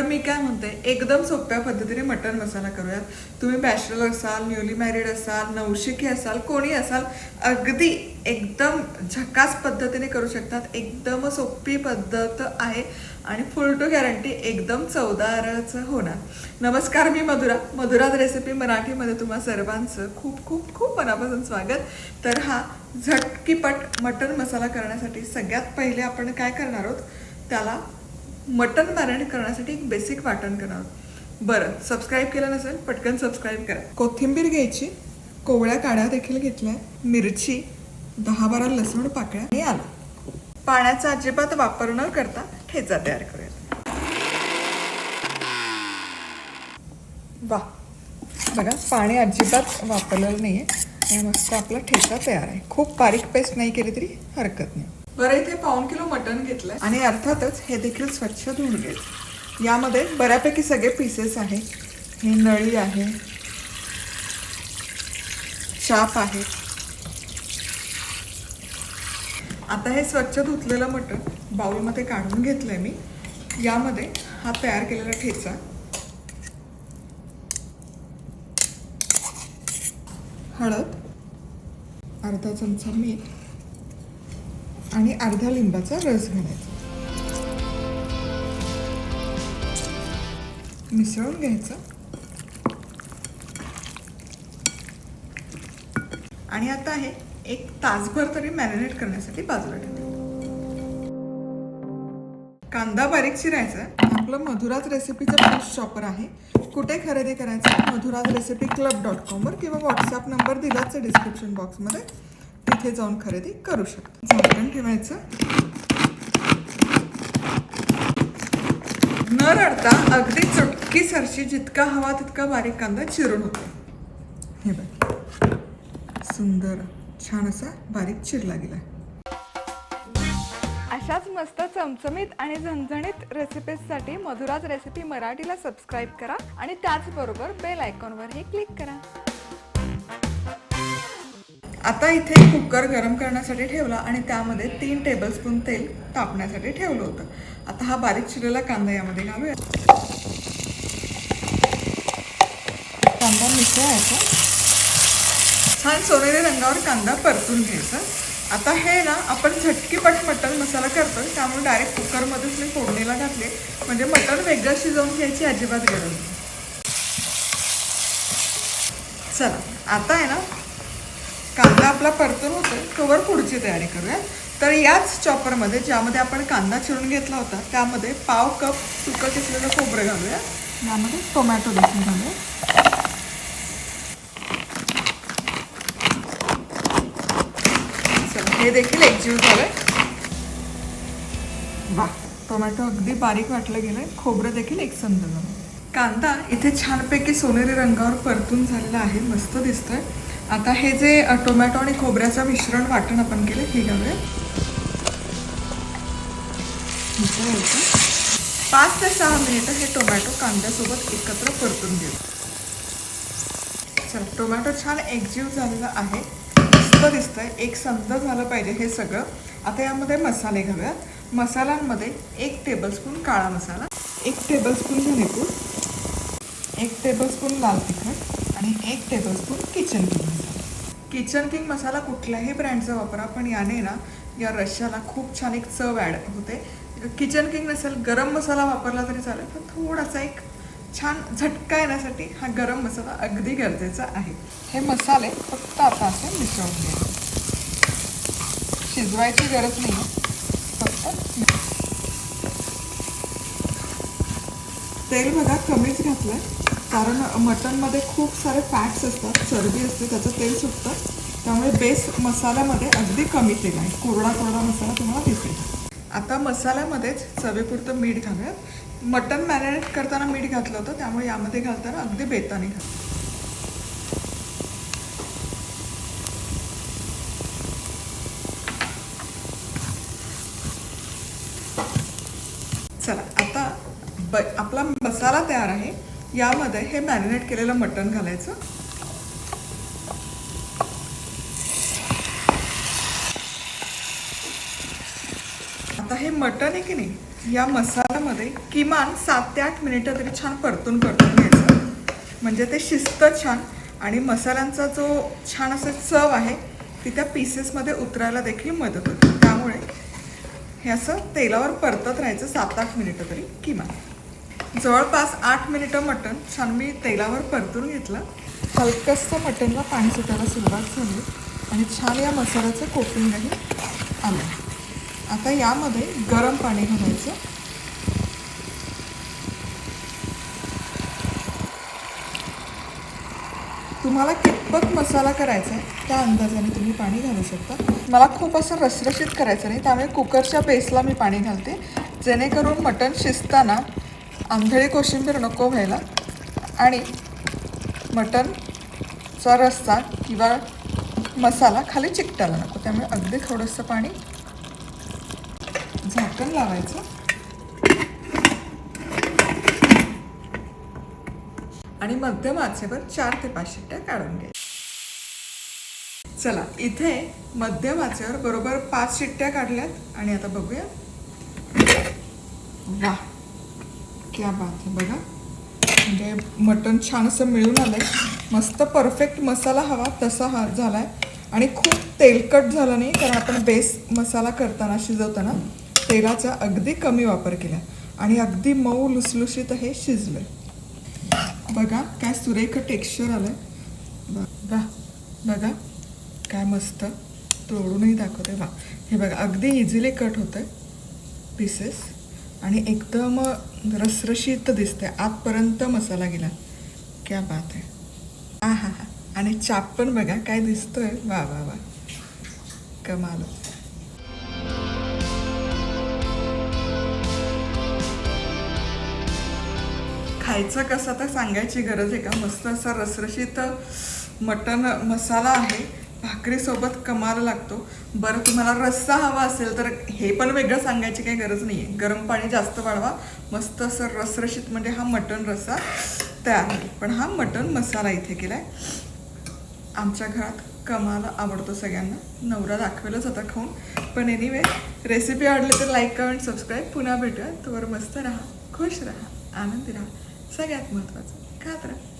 तर मी काय म्हणते एकदम सोप्या पद्धतीने मटन मसाला करूयात. तुम्ही बॅचलर असाल न्यूली मॅरिड असाल नवशिकी असाल कोणी असाल अगदी एकदम झकास पद्धतीने करू शकतात. एकदम सोपी पद्धत आहे आणि फुल टू गॅरंटी एकदम चवदारच होणार. नमस्कार मी मधुरा. मधुराज रेसिपी मराठीमध्ये तुम्हा सर्वांचं खूप खूप खूप मनापासून स्वागत. तर हा झटकीपट मटन मसाला करण्यासाठी सगळ्यात पहिले आपण काय करणार आहोत? त्याला मटन मॅरिनेट करण्यासाठी एक बेसिक वाटण करावं बरं सबस्क्राईब केलं नसेल पटकन सबस्क्राईब करा. कोथिंबीर घ्यायची कोवळ्या काड्या देखील घेतल्या मिरची दहा बारा लसूण पाकळ्या आणि आलं. पाण्याचा अजिबात वापर न करता ठेचा तयार करूया वा बघा पाणी अजिबात वापरलेलं नाहीये. आणि मस्त आपला ठेचा तयार आहे. खूप बारीक पेस्ट नाही केली तरी हरकत नाही. बरं इथे पाऊन किलो मटण घेतलंय. आणि अर्थातच हे देखील स्वच्छ धुवून घ्यायचं यामध्ये बऱ्यापैकी सगळे पीसेस आहे हे नळी आहे. शाप आहे. आता हे स्वच्छ धुतलेलं मटण बाऊलमध्ये काढून घेतलंय मी. यामध्ये हा तयार केलेला ठेचा. हळद. अर्धा चमचा मीठ. आणि अर्धा लिंबाचा रस घालायचा. मिसळून घ्यायचं. आणि आता हे एक तासभर तरी मॅरिनेट करण्यासाठी बाजूला ठेवायचं कांदा बारीक चिरायचा. आपलं मधुराज रेसिपीचं फिश शॉपर आहे. कुठे खरेदी करायचं? मधुराज रेसिपी क्लब डॉट कॉमवर किंवा व्हॉट्सअप नंबर दिलाच डिस्क्रिप्शन बॉक्समध्ये तिथे जाऊन खरेदी करू शकता. झाकण ठेवायचं. न रडता अगदी चुटकी सरशी जितका हवा तितका बारीक कांदा चिरून होतो. हे बघ. सुंदर छान असा बारीक चिरला गेला अशाच मस्त चमचमीत आणि झणझणीत रेसिपीजसाठी मधुराज रेसिपी मराठीला सबस्क्राईब करा आणि त्याचबरोबर बेल आयकॉनवरही क्लिक करा. आता इथे कुकर गरम करण्यासाठी ठेवला आणि त्यामध्ये तीन टेबलस्पून तेल तापण्यासाठी ठेवलं होतं. आता हा बारीक चिरलेला कांदा यामध्ये घालूया. कांदा मिसळायचा छान सोनेरी रंगावर कांदा परतून घ्यायचा. आता हे ना आपण झटकीपट मटण मसाला करतो त्यामुळे डायरेक्ट कुकरमध्येच मी फोडणीला घातले. म्हणजे मटण वेगळं शिजवून घ्यायची अजिबात गरज नाही. चला आता आहे ना कांदा आपला परतून होतोय तोवर पुढची तयारी करूया तर याच चॉपरमध्ये ज्यामध्ये आपण कांदा चिरून घेतला होता त्यामध्ये पाव कप सुकं किसलेलं खोबरं घालूया यामध्ये टोमॅटो देखील घालूया चला हे देखील एकजीव झालं वा टोमॅटो अगदी बारीक वाटलं गेलं खोबरं देखील एकसंध झालं कांदा इथे छानपैकी सोनेरी रंगावर परतून झालेला आहे मस्त दिसतोय. आता हे जे टोमॅटो आणि खोबऱ्याचं मिश्रण वाटण आपण केलं हे घालूया. पाच ते सहा मिनिटं हे टोमॅटो कांद्यासोबत एकत्र परतून घेऊ. चला टोमॅटो छान एकजीव झालेला आहे. मस्त दिसतंय. एक समज झालं पाहिजे हे सगळं. आता यामध्ये मसाले घालूयात मसाल्यांमध्ये एक टेबलस्पून काळा मसाला एक टेबलस्पून धनेपूड एक टेबलस्पून लाल तिखट आणि एक tablespoon kitchen king kitchen king masala कुठल्याही ब्रँडचा वापरा पण याने ना या रश्श्याला खूप छान एक चव ॲड होते. किचन किंग नसेल गरम मसाला वापरला तरी चालेल पण थोडासा एक छान झटका येण्यासाठी हा गरम मसाला अगदी गरजेचा आहे. हे मसाले फक्त आता असे मिसळून घ्यायचे शिजवायची गरज नाही. फक्त तेल बघा कमीच घातलं कारण मटनमध्ये खूप सारे फॅट्स असतात चरबी असते त्याचं तेल सुटतं. त्यामुळे बेस मसाल्यामध्ये अगदी कमी तेल आहे. कोरडा कोरडा मसाला तुम्हाला दिसेल. आता मसाल्यामध्येच चवीपुरतं मीठ घालूयात. मटन मॅरिनेट करताना मीठ घातलं होतं त्यामुळे यामध्ये घालताना अगदी बेताने घाल. चला आता ब आपला मसाला तयार आहे. यामध्ये हे मॅरिनेट केलेलं मटण घालायचं. आता हे मटण आहे की नाही या मसाल्यामध्ये किमान सात ते आठ मिनिटं तरी छान परतून परतून घ्यायचं. म्हणजे ते शिजतं छान आणि मसाल्यांचा जो छान असं चव आहे ती त्या पीसेसमध्ये उतरायला देखील मदत होते. त्यामुळे हे असं तेलावर परतत राहायचं सात आठ मिनिटं तरी किमान. जवळपास आठ मिनिटं मटण छान मी तेलावर परतून घेतलं. हलकसं मटणला पाणी सुटायला सुरुवात झाली आणि छान या मसाल्याचं कोटिंगही आलं. आता यामध्ये गरम पाणी घालायचं. तुम्हाला कितपत मसाला करायचा आहे त्या अंदाजाने तुम्ही पाणी घालू शकता. मला खूप असं रसरशीत करायचं नाही त्यामुळे कुकरच्या बेसला मी पाणी घालते. जेणेकरून मटण शिजताना आंधळी कोशिंबीर नको व्हायला. आणि मटनचा रस्सा किंवा मसाला खाली चिकटायला नको. त्यामुळे अगदी थोडंसं पाणी झाकण लावायचं. आणि मध्यम आचेवर चार ते पाच शिट्ट्या काढून घ्या. चला इथे मध्यम आचेवर बरोबर पाच शिट्ट्या काढल्यात. आणि आता बघूया. वा क्या बात आहे बघा. म्हणजे मटण छान असं मिळून आलंय. मस्त परफेक्ट मसाला हवा तसा हा झालाय. आणि खूप तेलकट झालं नाही कारण आपण बेस मसाला करताना शिजवताना तेलाचा अगदी कमी वापर केला. आणि अगदी मऊ लुसलुशीत हे शिजलं बघा काय सुरेख टेक्स्चर आलं वा वा बघा काय मस्त तोडूनही दाखवते वा हे बघा अगदी इझिली कट होतं आहे पीसेस आणि एकदम रसरशीत दिसते. आतपर्यंत मसाला गेला. क्या बात आहे हा हा हा. आणि चाप पण बघा काय दिसतोय. वा वा वा. कमालच खायचं कसं तर सांगायची गरज आहे का? मस्त असा रसरशीत मटन मसाला आहे. भाकरीसोबत कमाल लागतो. बरं तुम्हाला रस्सा हवा असेल तर हे पण वेगळं सांगायची काही गरज नाही आहे गरम पाणी जास्त वाढवा. मस्त असं रसरशीत म्हणजे हा मटन रस्सा तयार होईल. पण हा मटन मसाला इथे केला आहे आमच्या घरात कमाल आवडतो सगळ्यांना. नवरा दाखवेलच होता खाऊन. पण एनिवे रेसिपी आवडली तर लाईक कमेंट सबस्क्राईब पुन्हा भेटूया तोवर मस्त राहा खुश राहा आनंदी राहा. सगळ्यात महत्त्वाचं खात राहा.